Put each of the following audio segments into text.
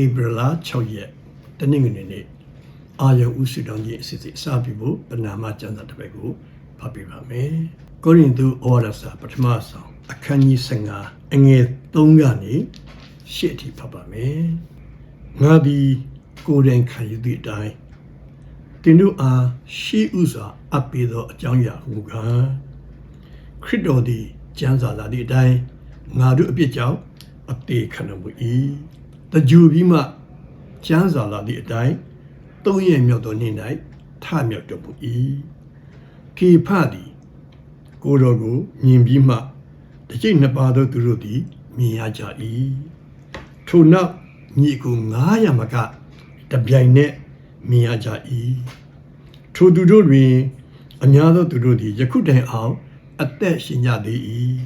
ဧပြီလ6ရက်တနင်္ဂနွေနေ့အာယုံဥစုတောင်းကြီးအစီအစဉ်အစပြုဖို့ပဏာမကျမ်းစာတစ်ပတ်ကိုဖတ်ပြပါမယ်။ကိုရိန္သုဩဝါဒစာပထမဆောင်အခန်းကြီး15အငယ်3ကနေ8အထိဖတ်ပါမယ်။ငါသည်ကိုယ်တိုင်ခံယူသည့်အတိုင်းတင်တို့အားရှိဥစွာအပ်ပေးသောအကြောင်းအရာဟူကားခရစ်တော်သည်ကျမ်းစာလာသည့်အတိုင်းငါတို့အပြစ်ကြောင့်အသေးခံတော်မူ၏ တကြူပြီးမှကျမ်းစာလာသည့်အတိုင်းသုံးရမြောက်သောနေ့၌ထမြောက်တော်မူ၏ခေဖသည်ကိုယ်တော်ကိုမြင်ပြီးမှတစ်ချိန်နှစ်ပါးသောသူတို့သည်မြင်ရကြ၏ထို့နောက်ညီကို900မကတပြိုင်နက်မြင်ရကြ၏ထိုသူတို့တွင် အများသောသူတို့သည်ယခုတိုင်အောင် အသက်ရှင်ကြသေး၏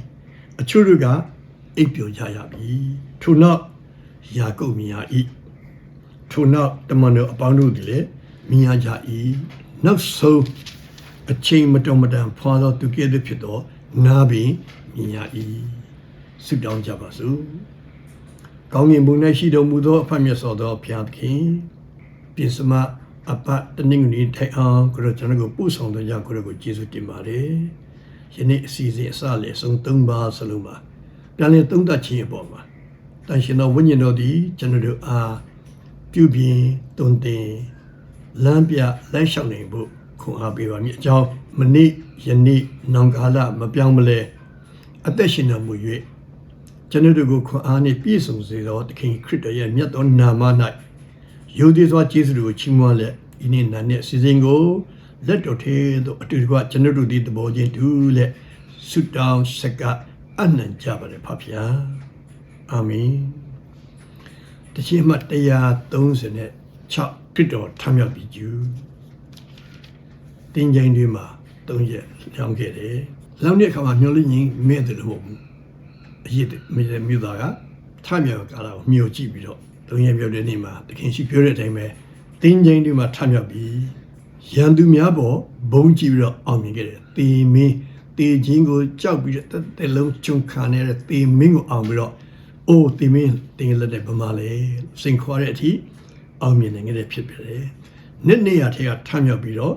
အချို့တို့ကအိပ်ပျော်ကြရပြီထို့နောက် ယာကုပ်မြင်ရ၏ထို့နောက်တမန်တော်အပေါင်းတို့သည်လည်းမြင်ရကြ၏နောက်ဆုံးအချိန်မတော်မတန်ဖွာသောသူကဲ့သို့ဖြစ်သောငါပင်မြင်ရ၏ဆုတောင်းကြပါစို့ကောင်းကင်ဘုံ၌ရှိတော်မူသောအဖတ်မြတ်စွာသောဘုရားသခင်ပြင်စမအပတ်တနင်္ဂနွေထိုင်အောင်ကိုရကျွန်တော်ကိုပို့ဆောင်တဲ့ကြောင့်ကိုရကိုကျေးဇူးတင်ပါတယ်ယနေ့အစီအစဉ်အစလည်းဆုံး၃ပါးစလုံးပါပြန်လည်သုံးသပ်ခြင်းအပေါ်မှာ တန်ရှင်တော်ဝိညာဉ်တော်သည်ကျွန်တော်တို့အားပြုပြင်တွင်တင်လမ်းပြလိုက်လျှောက်နိုင်ဖို့ခွန်အားပေးပါမည်အကြောင်းမနေ့ယနေ့နောင်ကာလမပြောင်းမလဲအသက်ရှင်တော်မူ၍ကျွန်တော်တို့ကိုခွန်အားနှင့်ပြည့်စုံစေသောသခင်ခရစ်တော်ရဲ့မြတ်သောနာမ၌ယုံကြည်စွာကျေးဇူးတော်ကိုချီးမွမ်းလက်ဒီနေ့နာနဲ့စီစဉ်ကိုလက်တော်ထဲသို့အတူတကွကျွန်တော်တို့ဒီသဘောချင်းတူလက်ဆုတောင်းဆက်ကအနံ့ကြပါလေဖဖျား အာမင်တချင်မှ136ခရစ်တော်ထမြောက်ပြီးကျူတင်းကြိမ်တွေမှာ၃ရက်လောင်းခဲ့တယ်လောင်းတဲ့အခါမှာမျောလင်းရင်မဲ့တယ်လို့မဟုတ်ဘူးအရေးမြေမြို့သားကထမြောက်ကာလာကိုမျောကြည့်ပြီးတော့၃ရက်ပြောတဲ့နေ့မှာတခင်ရှိပြောတဲ့အတိုင်းပဲတင်းကြိမ်တွေမှာထမြောက်ပြီးရန်သူများပေါ်ဘုံကြည့်ပြီးတော့အောင်မြင်ခဲ့တယ်တေမင်းတေချင်းကိုကြောက်ပြီးတော့တစ်သက်လုံးဂျုံခံနေတဲ့တေမင်းကိုအောင်ပြီးတော့ အိုးတေမင်းတင်လက်တဲ့ဗမာလေစိန်ခွာတဲ့အထိအောင်မြင်နိုင်ခဲ့တဲ့ဖြစ်ပြတယ်နှစ်နေရာထဲကထမြောက်ပြီးတော့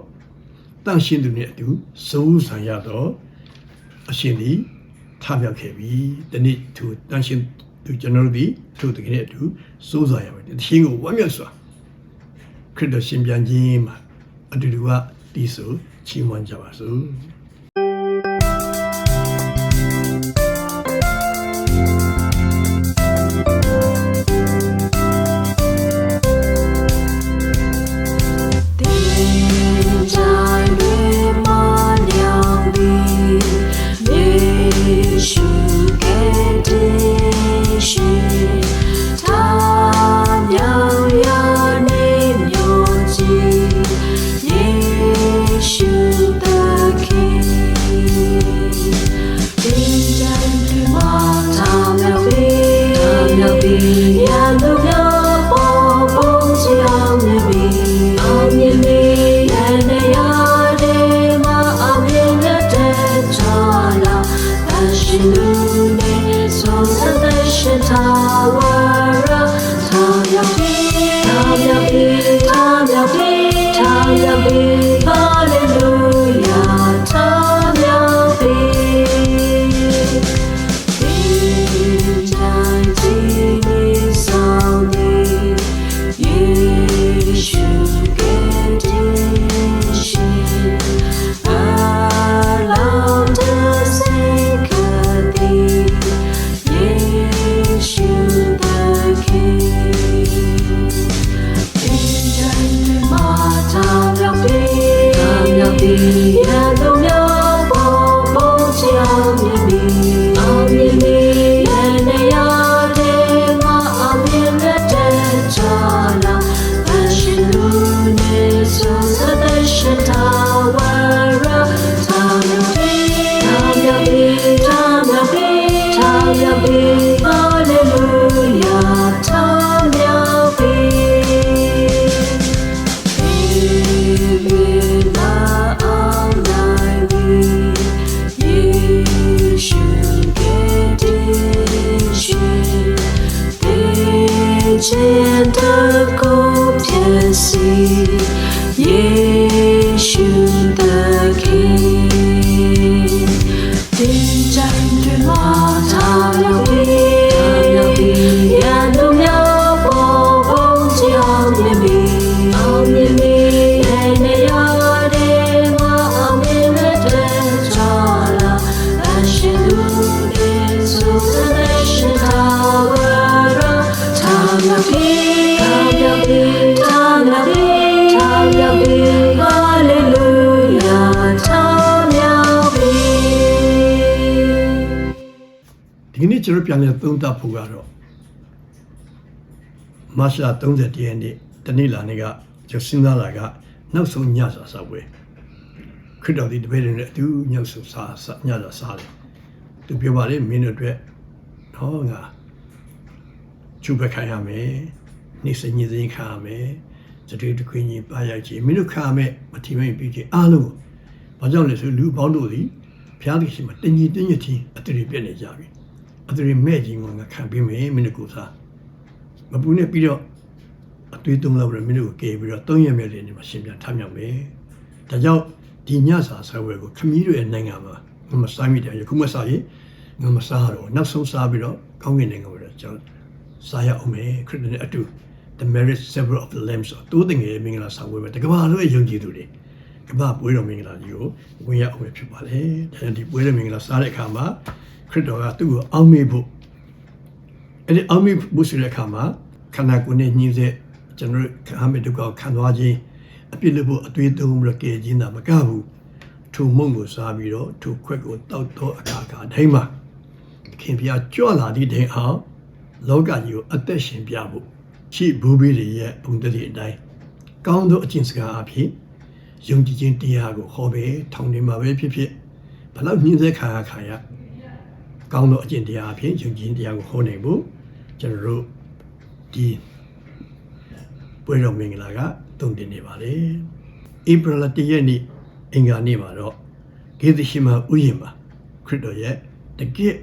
တန့်ရှင်းသူနဲ့အတူစိုးဆံရတော့အရှင်ဒီထမြောက်ခဲ့ပြီဒီနေ့သူတန့်ရှင်းသူကျွန်တော်တို့ဒီသူတကယ်နဲ့အတူစိုးစားရမယ်တခြင်းကိုဝမ်းမြောက်စွာခရစ်တော်ရှင်ပြန်ခြင်းမှာအတူတူကတီးဆိုချီးမွမ်းကြပါစို့ နေ့ကျွန်တော်ပြန်လဲသုံးသပ်ဖို့ကတော့မတ်လ30ရက်နေ့တနေ့လာနေ့ကကျွန်တော်စဉ်းစားလာကနောက်ဆုံးညစာစာပွဲခရစ်တော်ဒီတပည့်တွေနဲ့အတူညောက်ဆုံစားညစာစားတယ်သူပြောပါလေမင်းတို့အတွက်ဟောငါချူပခိုင်းရမယ်နေ့စဉ်ညစဉ်ခံရမယ်စတေးတခွင်းကြီးပါရိုက်ကြီးမင်းတို့ခံရမယ်မထီမိတ်ပြီးကြီးအားလုံးဘာကြောင့်လဲဆိုလူပေါင်းတို့သည်ဘုရားသခင်ရှိမှတင်ကြီးတင်းရချင်းအတရီပြည့်နေကြပြီ အတရီမဲ့ကြီးကငါခံပေးမယ်မင်းတို့ကိုစားမပူနဲ့ပြီးတော့အသွေးသုံးလောက်ရမင်းတို့ကိုကယ်ပြီးတော့သုံးရမဲ့လေးနေမှာရှင်ပြန်ထမြောက်မယ်ဒါကြောင့်ဒီညစာဆဝဲကိုခမည်းတွေရဲ့နိုင်ငံမှာငါမစားမိတယ်ယခုမစားရင်ငါမစားတော့နောက်ဆုံးစားပြီးတော့ကောင်းကင်နိုင်ငံကိုကျွန်တော်စားရအောင်မယ်ခရစ်တော်နဲ့အတူ the marriage several of the lambs တိုးတင်ငယ်မင်္ဂလာဆောင်ဝဲပဲတကဘာလို့ယုံကြည်သူတွေကဘာပွဲတော်မင်္ဂလာကြီးကိုဝင်ရအောင်ဖြစ်ပါလေဒါကြောင့်ဒီပွဲတော်မင်္ဂလာစားတဲ့အခါမှာ ခရစ်တော်ကသူ့ကိုအောက်မေ့ဖို့အဲ့ဒီအောက်မေ့ဖို့ဆိုတဲ့အခါမှာခန္ဓာကိုယ်နဲ့ညှင်းစေကျွန်တော်ခံမဲ့ဒုက္ခကိုခံသွားခြင်းအပြစ်လို့ဖို့အသွေးသုံးပြီးတော့ကယ်ခြင်းသာမကဘူးထိုမုံကိုစားပြီးတော့ထိုခွက်ကိုတောက်တော့အခါခါတိုင်းမှာခင်ဗျာကြွလာသည့်တိုင်အောင်လောကကြီးကိုအသက်ရှင်ပြဖို့ရှိဘူးဘီတွေရဲ့ပုံတည်းအတိုင်းကောင်းသောအကျင့်စကားအဖြစ်ယုံကြည်ခြင်းတရားကိုဟောပဲထောင်နေမှာပဲဖြစ်ဖြစ်ဘလောက်ညှင်းစေခါရခါရ ကောင်းသောအကျင့်တရားအဖြစ်ယုံကြည်ခြင်းတရားကိုဟောနေဖို့ကျွန်တော်တို့ဒီပွဲတော်မင်္ဂလာကတုံတင်နေပါလေဧပြီလ၁ရက်နေ့အင်္ဂါနေ့မှာတော့ဂေသရှိမဥယျာဉ်မှာခရစ်တော်ရဲ့တကယ့်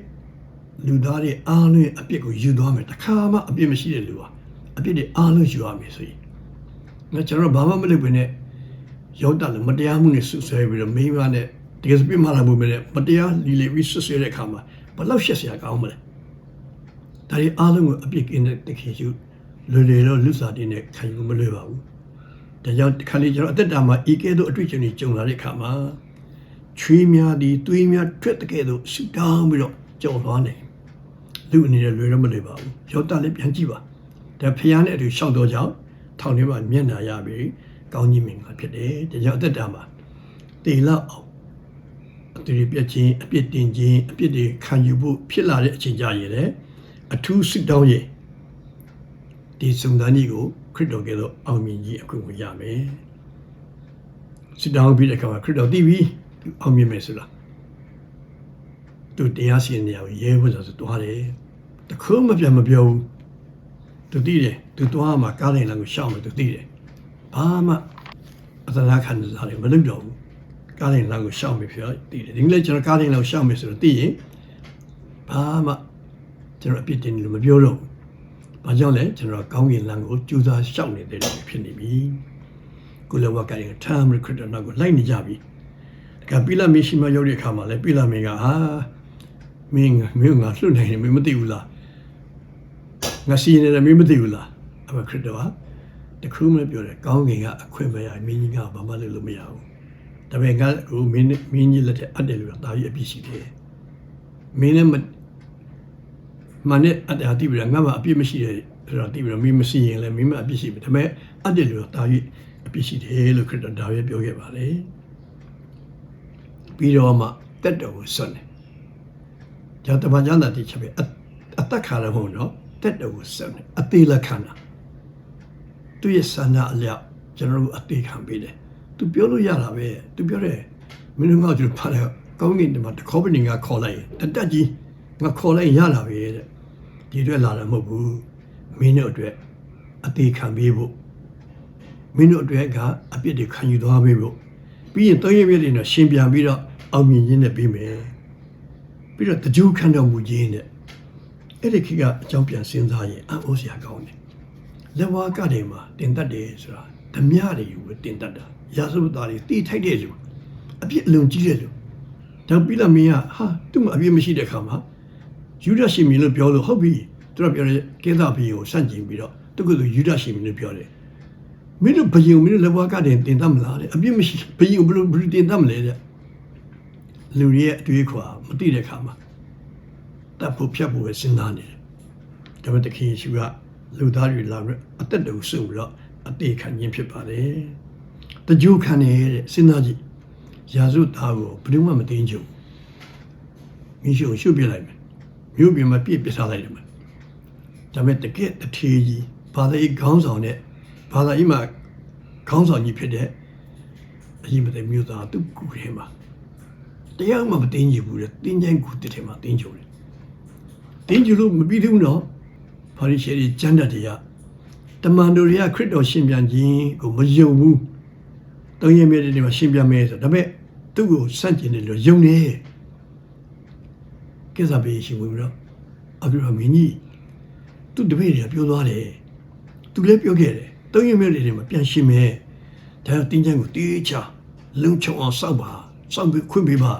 လူသားတွေအားလုံးရဲ့အပြစ်ကိုယူသွားမယ်တခါမှအပြစ်မရှိတဲ့လူဟာအပြစ်တွေအားလုံးယူရမယ်ဆိုရင်ငါကျွန်တော်ဘာမှမလုပ်ဘဲနဲ့ရောက်တယ်လို့မတရားမှုနဲ့ဆွဆွဲပြီးတော့မိန်းမနဲ့တကယ်စပြစ်မှလာမှုနဲ့မတရားလီလီပြီးဆွဆွဲတဲ့အခါမှာ ဘလောက်ရှက်စရာကောင်းမလဲဒါတွေအားလုံးကိုအပြစ်ကင်းတဲ့တခင်ယူလွယ်လွယ်တော့လူစားတင်နဲ့ခံယူမလွယ်ပါဘူးဒါကြောင့်ခါလေးကျွန်တော်အသက်တာမှာဤကဲ့သို့အတွေ့အကြုံတွေကြုံလာတဲ့အခါမှာချွေးများသည်သွေးများထွက်တဲ့ကဲ့သို့ဆူတောင်းပြီးတော့ကြော်သွားတယ်လူအနေနဲ့လွယ်တော့မလွယ်ပါဘူးရောက်တာလေးပြန်ကြည့်ပါဒါဖျားနဲ့အတူရှောက်တော့ကြောင့်ထောင်ထဲမှာမျက်နာရပြီကောင်းကြီးမင်္ဂလာဖြစ်တယ်ဒါကြောင့်အသက်တာမှာတေလောက်အောင် အတူပြည့်ချင်းအပြစ်တင်ခြင်းအပြစ်တွေခံယူဖို့ဖြစ်လာတဲ့အချိန်ကြရင်လေအထူးစစ်တောင်းရင်ဒီစုံစမ်းကြီးကိုခရစ်တော်ကဲတော့အောင်မြင်ကြီးအခွင့်ကိုရမယ်စစ်တောင်းပြီးတဲ့အခါမှာခရစ်တော်သိပြီအောင်မြင်မယ်ဆိုလားသူတရားစီရင်နေရရဲဝတ်ဆိုတွားတယ်တခုမှပြန်မပြောဘူးသူသိတယ်သူတွားမှာကားတိုင်းလမ်းကိုရှောက်မယ်သူသိတယ်ဘာမှအသနာခံစားတယ်မလုပ်တော့ဘူး ကားတိုင်းလမ်းကိုရှောက်မယ်ဖြစ်သိတယ်ဒီကနေ့ကျွန်တော်ကားတိုင်းလမ်းကိုရှောက်မယ်ဆိုတော့သိရင်ဘာမှကျွန်တော်အပြစ်တင်လို့မပြောတော့ဘူးဘာကြောင့်လဲကျွန်တော်ကောင်းကင်လမ်းကိုကြိုးစားရှောက်နေတဲ့လူဖြစ်နေပြီကုလဝကရင်ထာမရခရစ်တော်နောက်ကိုလိုက်နေကြပြီကပိလာမရှိမရောက်တဲ့အခါမှာလဲပိလာမင်းကဟာမင်းမင်းငါလွတ်နိုင်တယ်မင်းမသိဘူးလားငါစီနေတယ်မင်းမသိဘူးလားအမခရစ်တော်ဟာတခုမှပြောတယ်ကောင်းကင်ကအခွင့်မရမင်းကြီးကဘာမှလုပ်လို့မရဘူး ဒါပေမဲ့ငါကမင်းမင်းကြီးလက်ထက်အပ်တယ်လို့တာကြီးအပြစ်ရှိတယ်မင်းနဲ့မမနဲ့အတ္တတိပြီးတော့ငါမှအပြစ်မရှိတယ်ဆိုတော့တိပြီးတော့မင်းမရှိရင်လည်းမင်းမအပြစ်ရှိပြီဒါပေမဲ့အပ်တယ်လို့တာကြီးအပြစ်ရှိတယ်လို့ခရစ်တော်ဒါပဲပြောခဲ့ပါလေပြီးတော့မှတက်တော်ကိုစွန့်တယ်ဂျာတမန်ကျမ်းသာတိချက်ပဲအသက်ခါရမဟုတ်တော့တက်တော်ကိုစွန့်တယ်အသေးလက်ခံတာသူရဲ့ဆန္ဒအလျောက်ကျွန်တော်တို့အသေးခံပေးတယ် သူပြောလို့ရတာပဲသူပြောတယ်မင်းတို့ကကျွန်တော်ဖတ်တယ်ကောင်းကင်တမန်တခေါပနေငါခေါ်လိုက်ရင်တတက်ကြီးငါခေါ်လိုက်ရလာပဲတဲ့ဒီအတွက်လာတာမဟုတ်ဘူးမင်းတို့အတွက်အသေးခံပေးဖို့မင်းတို့အတွက်ကအပြစ်တွေခံယူသွားပေးဖို့ပြီးရင်သုံးရပြည့်တွေနဲ့ရှင်ပြန်ပြီးတော့အောင်မြင်ခြင်းနဲ့ပြီးမယ်ပြီးတော့တကြူခံတော်မူခြင်းနဲ့အဲ့ဒီခေတ်ကအကြောင်းပြန်စဉ်းစားရင်အံ့ဩစရာကောင်းတယ်လက်ဝါးကတွေမှာတင်တတ်တယ်ဆိုတာဓမြတွေကိုတင်တတ်တာ ရာဇဝတ်သားတွေတီးထိုက်တဲ့လူအပြစ်အလုံးကြီးတဲ့လူတော့ပြီးလာမင်းကဟာသူ့မှာအပြစ်မရှိတဲ့ခါမှာယူဒရှိမီလို့ပြောလို့ဟုတ်ပြီသူတို့ပြောတယ်ကဲသာဘီကိုစန့်ကျင်ပြီးတော့သူကသူယူဒရှိမီလို့ပြောတယ်မင်းတို့ဘယုံမင်းတို့လက်ဝါးကတင်တင်တတ်မလားတဲ့အပြစ်မရှိဘယုံဘယ်လိုဘယ်လိုတင်တတ်မလဲတဲ့လူတွေရဲ့အတွေးခွာမသိတဲ့ခါမှာတပ်ဖို့ဖြတ်ဖို့ပဲစဉ်းစားနေတယ်ဒါပေမဲ့တခင်ယေရှုကလူသားတွေလာပြီးအသက်တူဆုပ်ပြီးတော့အသေးခံခြင်းဖြစ်ပါတယ် တကြိုခံနေတဲ့စဉ်းစားကြည့်ရာဇုသားကိုဘယ်သူမှမသိကြဘူးမိရှုရှုပ်ပြလိုက်မယ်မြို့ပြင်မှာပြည့်ပစ်ထားလိုက်တယ်မှာဒါပေမဲ့တကယ်တထေးကြီးဘာသာရေးခေါင်းဆောင်တဲ့ဘာသာရေးမှာခေါင်းဆောင်ကြီးဖြစ်တဲ့အရင်မတည်းမြို့သားသူကူထဲမှာတရားမှမတင်းကြည့်ဘူးလေတင်းချိုင်းကူတစ်ထဲမှာတင်းကြိုတယ်တင်းကြိုလို့မပြီးသေးဘူးနော်ဖာရိရှဲကြီးကျမ်းတတ်တွေကတမန်တော်တွေကခရစ်တော်ရှင်ပြန်ခြင်းကိုမယုံဘူး တောင်းရမြဲတဲ့မှာရှင်ပြန်မယ်ဆိုဒါပေမဲ့သူ့ကိုစန့်ကျင်တယ်လို့ယုံနေကိစ္စပေးရှိဝင်ပြီးတော့အဘိဓမ္မင်းကြီးသူတပည့်တွေကပြောသွားတယ်သူလည်းပြောခဲ့တယ်တောင်းရမြဲတဲ့မှာပြန်ရှင်မယ်ဒါကြောင့်တင်းချမ်းကိုတေးချလုံချုံအောင်စောက်ပါစောက်ပြီးခွင့်ပေးပါ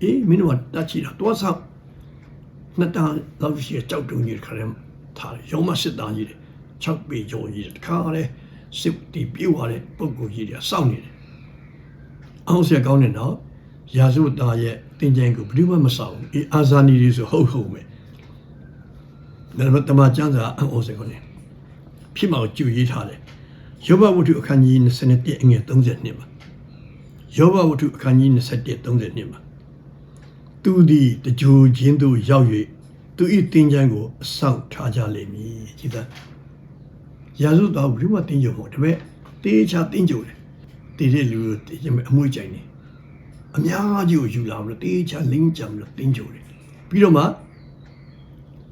အေးမင်းတို့ကတတ်ချီတာတွားဆောက်နှစ်တန်းလောက်ရှိတဲ့ကြောက်တုံကြီးတစ်ခါတည်းထားတယ်ရောမစစ်သားကြီးတွေ6ပေကျော်ကြီးတွေတစ်ခါတည်းစစ်တီပြေးသွားတဲ့ပုံကိုကြီးတွေစောင့်နေတယ် အောင်ဆက်ကောင်းတယ်နော်ရာဇဝတ်သားရဲ့တင်ကြံကိုဘယ်သူမှမဆောင်ဘူးအေးအာဇာနီတွေဆိုဟုတ်ဟုတ်ပဲဒါပေမဲ့တမန်ကျမ်းစာအောင်ဆက်ကောင်းတယ်ဖြစ်မအောင်ကြွရေးထားတယ်ယောဘဝတ္ထုအခန်းကြီး21အငယ်32မှာယောဘဝတ္ထုအခန်းကြီး21 32မှာသူသည်တကြိုချင်းသို့ရောက်၍သူ၏တင်ကြံကိုအဆောင်ထားကြလိမ့်မည်ကြည်သားရာဇဝတ်သားဘယ်သူမှတင်ကြုံမဟုတ်ဒါပေမဲ့တေးချတင်ကြုံတယ် တည်တဲ့လူကိုတည်ကြမယ်အမွှေးကြိုင်နေအများကြီးကိုယူလာပြီးတော့တေးချလင်းကြံပြီးတော့တင်ကြုံတယ်ပြီးတော့မှ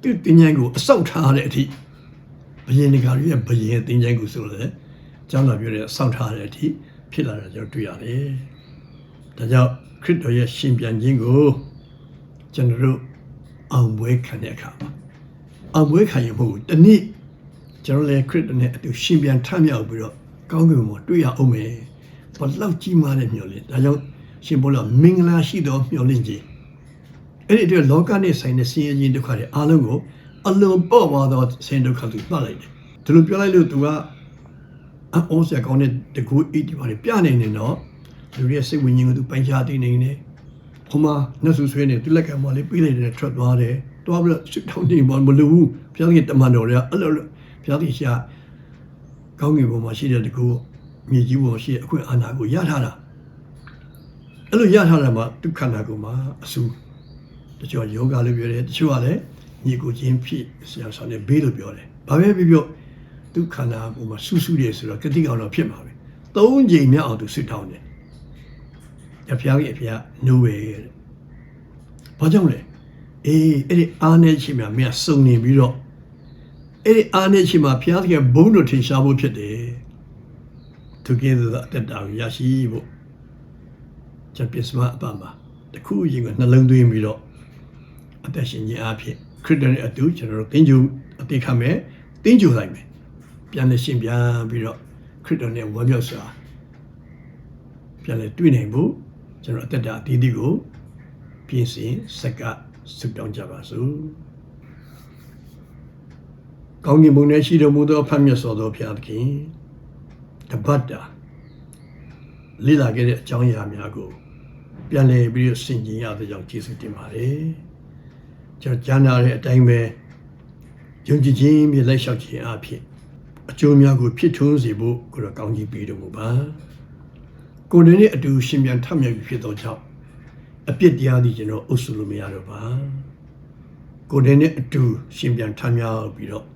သူတင်ကြံကိုအဆောင်ထားတဲ့အထိဘယင်တကာရဲ့ဘယင်တင်ကြံကိုဆိုလဲကျောင်းတော်ပြောတဲ့အဆောင်ထားတဲ့အထိဖြစ်လာတာကျွန်တော်တွေ့ရတယ်ဒါကြောင့်ခရစ်တော်ရဲ့ရှင်ပြန်ခြင်းကိုကျွန်တော်တို့အောင်ပွဲခံတဲ့အခါမှာအောင်ပွဲခံရင်မဟုတ်ဘူးတနည်းကျွန်တော်လည်းခရစ်တော်နဲ့အတူရှင်ပြန်ထမြောက်ပြီးတော့ကောင်းကင်ဘုံမှာတွေ့ရအောင်မယ် ဘလောက်ကြီးမားတဲ့မျှော်လင့်ဒါကြောင့်ရှင်ဘုရားမင်္ဂလာရှိသောမျှော်လင့်ခြင်းအဲ့ဒီအတွက်လောကနဲ့ဆိုင်တဲ့ဆင်းရဲခြင်းဒုက္ခတွေအားလုံးကိုအလွန်ပေါ့ပါသောဆင်းရဲဒုက္ခသူမှတ်လိုက်တယ်ဒီလိုပြောလိုက်လို့သူကအအောစရာကောင်းတဲ့တကူအီတီပါလေပြနေနေတော့လူတွေရဲ့စိတ်ဝိညာဉ်ကိုသူပိုင်ချသိနေနေဟိုမှာနှက်ဆူဆွေးနေသူလက်ကံပေါ်လေးပြေးလိုက်တယ်ထွက်သွားတယ်တွားပြီးတော့စစ်ထောင်းနေမှမလို့ဘူးဘုရားရှင်တမန်တော်တွေကအဲ့လိုဘုရားရှင်ရှာကောင်းကင်ဘုံမှာရှိတဲ့တကူ မြေကြီးဘုံရှိတဲ့အခွင့်အာဏာကိုရထားတာအဲ့လိုရထားတာမှာဒုက္ခနာကိုမှာအဆူတချို့ယောဂလို့ပြောတယ်တချို့ကလည်းညီကိုချင်းဖြစ်ဆရာဆောင်နေဘေးလို့ပြောတယ်ဘာပဲပြောပြောဒုက္ခနာကိုမှာဆူဆူတယ်ဆိုတော့ကတိကောင်တော့ဖြစ်မှာပဲသုံးချိန်မြောက်အောင်သူစစ်ထောင်းတယ်အဖျားကြီးအဖျား no way တဲ့ဘာကြောင့်လဲအေးအဲ့ဒီအားနေချင်းများမင်းစုံနေပြီးတော့အဲ့ဒီအားနေချင်းမှာဖျားကြီးဘုံတို့ထင်ရှားဖို့ဖြစ်တယ် သူကဲသောအတ္တတာကိုရရှိဖို့ချက်ပစ္စမအပမှာတခုရင်ကနှလုံးသွင်းပြီးတော့အသက်ရှင်ခြင်းအဖြစ်ခရစ်တော်ရဲ့အတူကျွန်တော်တို့သင်ကြူအသိခံမယ်သင်ကြူလိုက်မယ်ပြန်လဲရှင်ပြန်ပြီးတော့ခရစ်တော်နဲ့ဝမ်းမြောက်စွာပြန်လဲတွေ့နိုင်ဖို့ကျွန်တော်အသက်တာအသီးသီးကိုပြင်ဆင်စက္ကဆုတောင်းကြပါစို့ကောင်းကင်ဘုံထဲရှိတော်မူသောအဖတ်မြတ်စွာသောဘုရားသခင် တပတ်တာလေ့လာခဲ့တဲ့အကြောင်းအရာများကို ပြန်လည်ပြီးတော့ဆင်ခြင်ရတဲ့ကြောင့်ကျေးဇူးတင်ပါတယ်ကျွန်တော်ကြားနာတဲ့အတိုင်းပဲယုံကြည်ခြင်းဖြင့်လိုက်လျှောက်ခြင်းအဖြစ်အကျိုးများကိုဖြစ်ထွန်းစေဖို့ကိုယ်တော်ကောင်းကြီးပေးတော်မူပါကိုယ်တိုင်နဲ့အတူရှင်ပြန်ထမြောက်ပြီးဖြစ်သောကြောင့်အပြစ်တရားသည်ကျွန်တော်အုပ်စုလို့မရတော့ပါကိုယ်တိုင်နဲ့အတူရှင်ပြန်ထမြောက်ပြီးတော့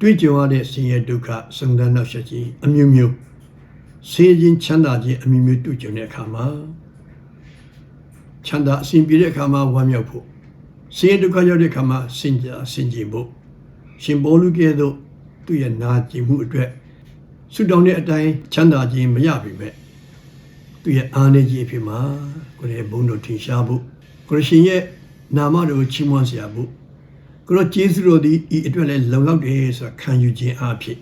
တွေ့ကြုံရတဲ့ဆင်းရဲဒုက္ခစုံစမ်းနောက်ဆက်ခြင်းအမျိုးမျိုးဆေးခြင်းချမ်းသာခြင်းအမျိုးမျိုးတွေ့ကြုံတဲ့အခါမှာချမ်းသာအစဉ်ပြေတဲ့အခါမှာဝမ်းမြောက်ဖို့ဆင်းရဲဒုက္ခရောက်တဲ့အခါမှာစင်ကြစင်ကြင်ဖို့ရှင်ဘောလူကဲ့သို့သူ့ရဲ့နာကျင်မှုအတွက်ဆုတောင်းတဲ့အတိုင်းချမ်းသာခြင်းမရပြီမဲ့သူရဲ့အားနည်းခြင်းအဖြစ်မှာကိုယ်ရဲ့ဘုန်းတော်ထင်ရှားဖို့ကိုရရှင်ရဲ့နာမတော်ကိုချီးမွမ်းစရာဖို့ ကိုရောကျေးဇူးတော်သည်ဤအတွက်လည်းလုံလောက်တယ်ဆိုတာခံယူခြင်းအဖြစ်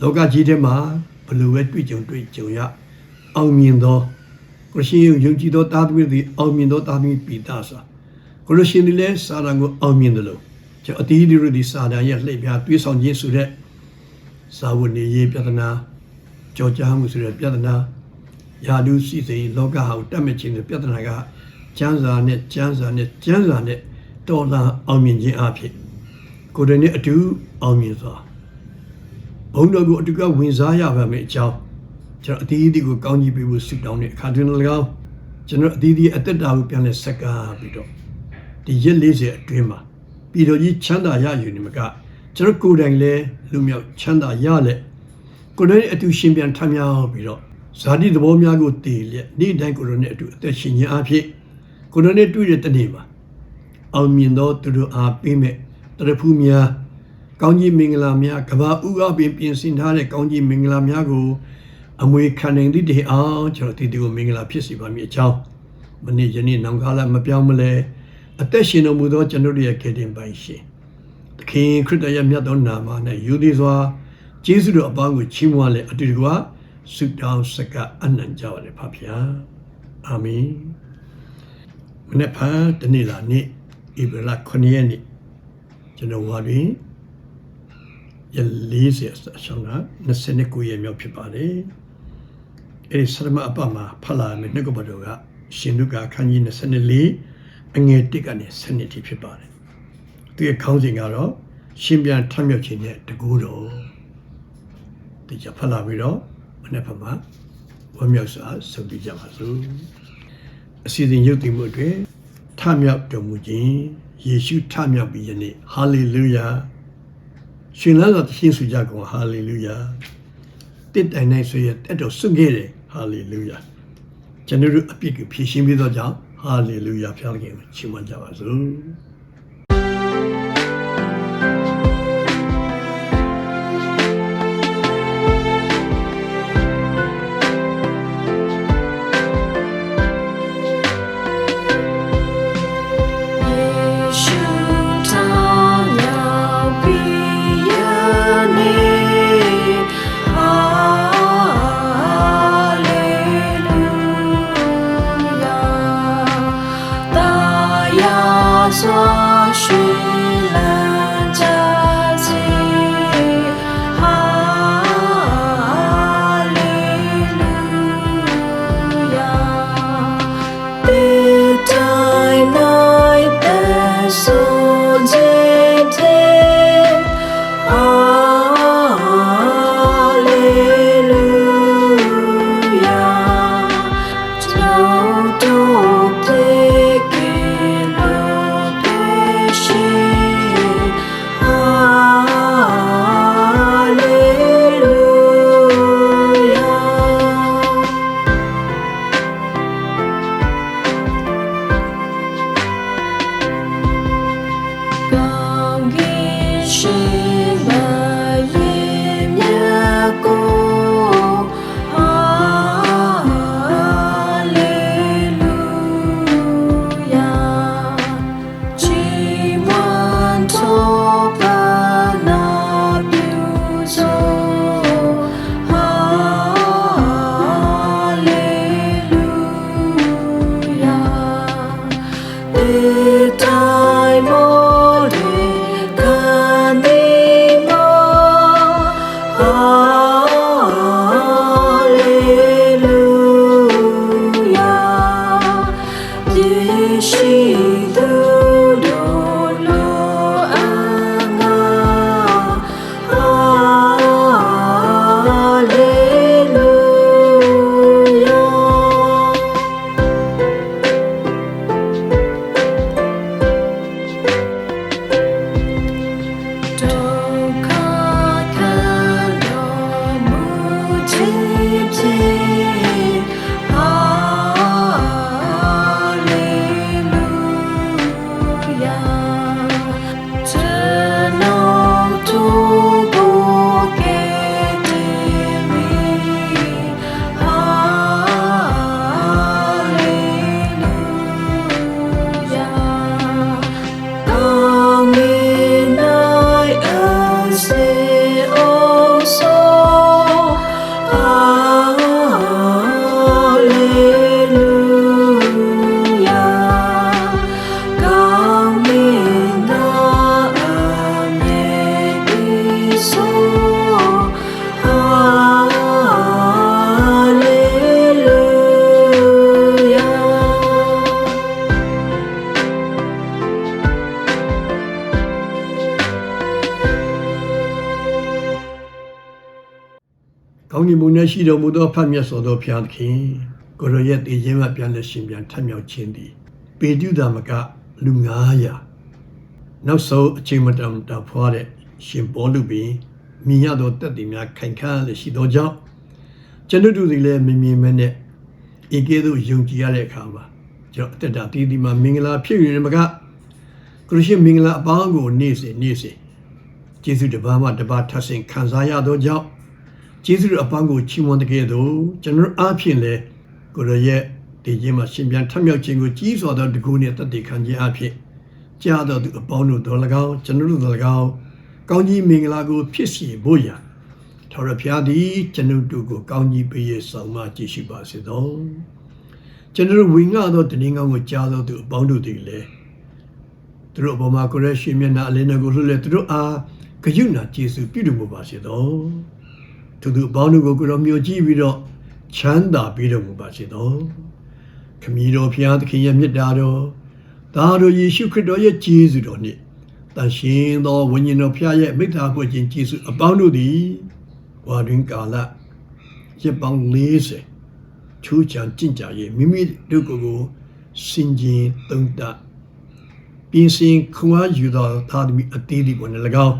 လောကကြီးထဲမှာဘလို့ပဲတွေ့ကြုံတွေ့ကြုံရအောင်မြင်သောကိုရှင်ယုံကြည်သောတာသမီးသည်အောင်မြင်သောတာသမီးပိတာဆိုကိုရရှင်ဒီလဲစာရန်ကိုအောင်မြင်တယ်လို့ကျွန်တော်အတီးဒီရဒီစာတန်ရဲ့လှည့်ပြတွေးဆောင်ခြင်းဆိုတဲ့ဇာဝနေရေးပြဿနာကြောကြားမှုဆိုတဲ့ပြဿနာယာလူစီစိန်လောကဟာကိုတတ်မဲ့ခြင်းတဲ့ပြဿနာကကျမ်းစာနဲ့ကျမ်းစာနဲ့ကျမ်းစာနဲ့ တော်လာအောင်မြင်ခြင်းအဖြစ်ကိုယ်တိုင်နဲ့အတူအောင်မြင်စွာဘုံတော်ကိုအတူကဝင်စားရပါမယ်အကြောင်းကျွန်တော်အသီးသီးကိုကောင်းကြီးပေးဖို့ဆုတောင်းတဲ့အခါတွင်၎င်းကျွန်တော်အသီးသီးအသက်တာကိုပြန်လဲဆက်ကားပြီးတော့ဒီရက်40အတွင်းမှာပြည်တော်ကြီးချမ်းသာရယူနေမှာကကျွန်တော်ကိုယ်တိုင်လည်းလူမြောက်ချမ်းသာရလက်ကိုယ်တိုင်အတူရှင်ပြန်ထမ်းမြောက်ပြီးတော့ဇာတိသဘောများကိုတည်လျက်နေ့တိုင်းကိုယ်တော်နဲ့အတူအသက်ရှင်ခြင်းအဖြစ်ကိုယ်တော်နဲ့တွေ့တဲ့တနေ့မှာ အောင်မြင်သောသူတို့အားပေးမဲ့တရဖူးများကောင်းကြီးမင်္ဂလာများကဘာဥအပင်ပြင်ဆင်ထားတဲ့ကောင်းကြီးမင်္ဂလာများကိုအမွေခံနိုင်သည့်တည်းအောင်ကျွန်တော်ဒီဒီကိုမင်္ဂလာဖြစ်စီပါမည်အကြောင်းမနေ့ယနေ့နောင်ကာလမပြောင်းမလဲအသက်ရှင်တော်မူသောကျွန်တော်တို့ရဲ့ခေတ္တပိုင်ရှင်သခင်ခရစ်တော်ရဲ့မြတ်သောနာမနဲ့ယူသည်စွာကျေးဇူးတော်အပေါင်းကိုချီးမွမ်းလဲအတူတကွဆုတောင်းစကားအနံ့ကြပါလေဖဖျားအာမင်မနေ့ဖန်တနေ့လာနေ့ ဧပြီလ9ရက်နေ့ကျွန်တော်ဝါတွင်ရ40အဆောင်က29ရက်မြောက်ဖြစ်ပါတယ်အဲဒီဆရမအပမှာဖတ်လာမယ်နှုတ်ကပတော်ကရှင်လူကခန်းကြီး24အငယ်1ကနေ7ထိဖြစ်ပါတယ်သူရဲ့ခေါင်းစဉ်ကတော့ရှင်ပြန်ထမြောက်ခြင်းနဲ့တကူတော်ဒီကြဖတ်လာပြီးတော့မနေ့ဖတ်မှာဝမ်းမြောက်စွာဆုပ်တည်ကြပါစို့အစီအစဉ်ရုပ်တည်မှုအတွက်ထ မြောက်တော်မူခြင်းယေရှုထမြောက်ပြီးယနေ့ဟာလေလုယာရှင်လာတော်သခင်ဆိုကြကုန်ဟာလေလုယာတစ်တိုင်နိုင်ဆိုရတက်တော်စွန့်ခဲ့တယ်ဟာလေလုယာကျွန်တော်တို့အပြစ်ကိုဖြည့်ရှင်းပြီးတော့ကြောင့်ဟာလေလုယာဖျားခင်ကိုချီးမွမ်းကြပါစို့ she တော်မူသောဖတ်မြတ်စွာသောဘုရားသခင်ကိုရောရဲ့တည်ခြင်းမှပြန်လက်ရှင်ပြန်ထမြောက်ခြင်းသည်ပေတုသာမကလူ900နောက်ဆုံးအချိန်မတန်တန်ဖွားတဲ့ရှင်ဘောလူပင်မြင်ရသောတက်တည်များခိုင်ခန့်လည်းရှိသောကြောင့်ကျွန်တို့တို့ဒီလည်းမမြင်မနဲ့ဧကဲသို့ယုံကြည်ရတဲ့အခါမှာကျွန်တော်အသက်တာတည်တည်မှာမင်္ဂလာဖြစ်ရင်မကခရစ်ရှင်မင်္ဂလာအပေါင်းကိုနေ့စဉ်နေ့စဉ်ကျေးဇူးတစ်ပါးမှတစ်ပါးထပ်ဆင့်ခံစားရသောကြောင့် ကျေးဇူးတော်အပေါင်းကိုချီးမွမ်းတဲ့ကဲ့သို့ကျွန်တော်အားဖြင့်လည်းကိုရရဲ့ဒီခြင်းမှာရှင်ပြန်ထမြောက်ခြင်းကိုကြီးစွာသောတကူနဲ့တည်တည်ခံခြင်းအဖြစ်ကြားတော်သူအပေါင်းတို့တော်၎င်းကျွန်တော်တို့တော်၎င်းကောင်းကြီးမင်္ဂလာကို ဖြစ်စီဖို့ရန်ထော်ရဖျားသည်ကျွန်ုပ်တို့ကိုကောင်းကြီးပေးရဆောင်မကြည့်ရှိပါစေသောကျွန်တော်တို့ဝိငှသောတည်ငောင်းကိုကြားတော်သူအပေါင်းတို့သည်လည်းသူတို့အပေါ်မှာကိုရရှိမျက်နှာအလင်းကိုလှည့်လေသူတို့အားဂယုဏကျေးဇူးပြုတော်မူပါစေသော သူတို့အပေါင်းတို့ကိုကိုရောမျိုးကြည့်ပြီးတော့ချမ်းသာပေးတော်မူပါစေသောခမည်းတော်ဖျားသခင်ရဲ့မြတ်တာတော်သားတော်ယေရှုခရစ်တော်ရဲ့ကျေးဇူးတော်နှင့်တန်ရှင်သောဝိညာဉ်တော်ဖျားရဲ့မိတ္တာပွင့်ခြင်းကျေးဇူးအပေါင်းတို့သည်ဝါတွင်ကာလရက်ပေါင်း40ချူးချံကြင်ကြရဲ့မိမိတို့ကိုယ်ကိုစင်ကြင်သုံးတပြင်ဆင်ခွန်အားယူသောသာသမီအသေးဒီပေါ်နဲ့၎င်း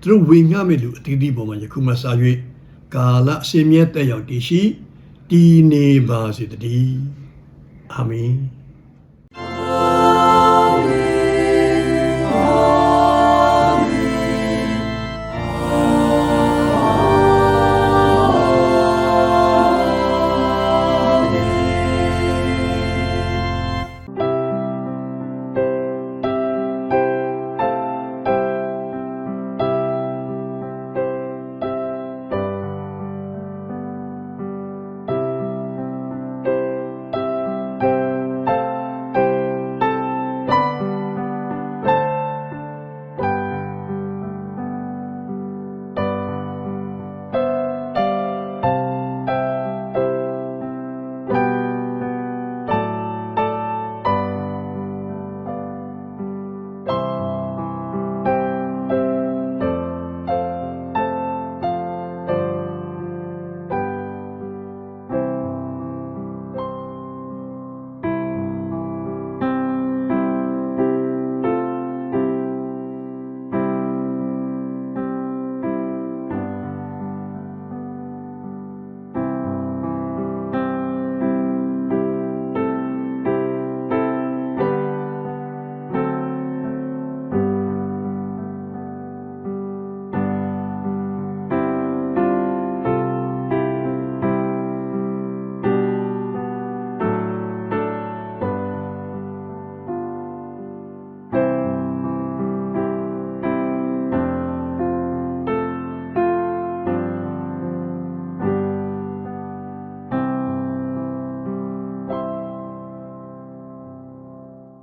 သူတို့ဝေငှမဲ့လူအသေးဒီပေါ်မှာယခုမှစ၍ ကာလအစဉ်မြဲတက်ရောက်တည်ရှိတည်နေပါစေတည်းအာမင်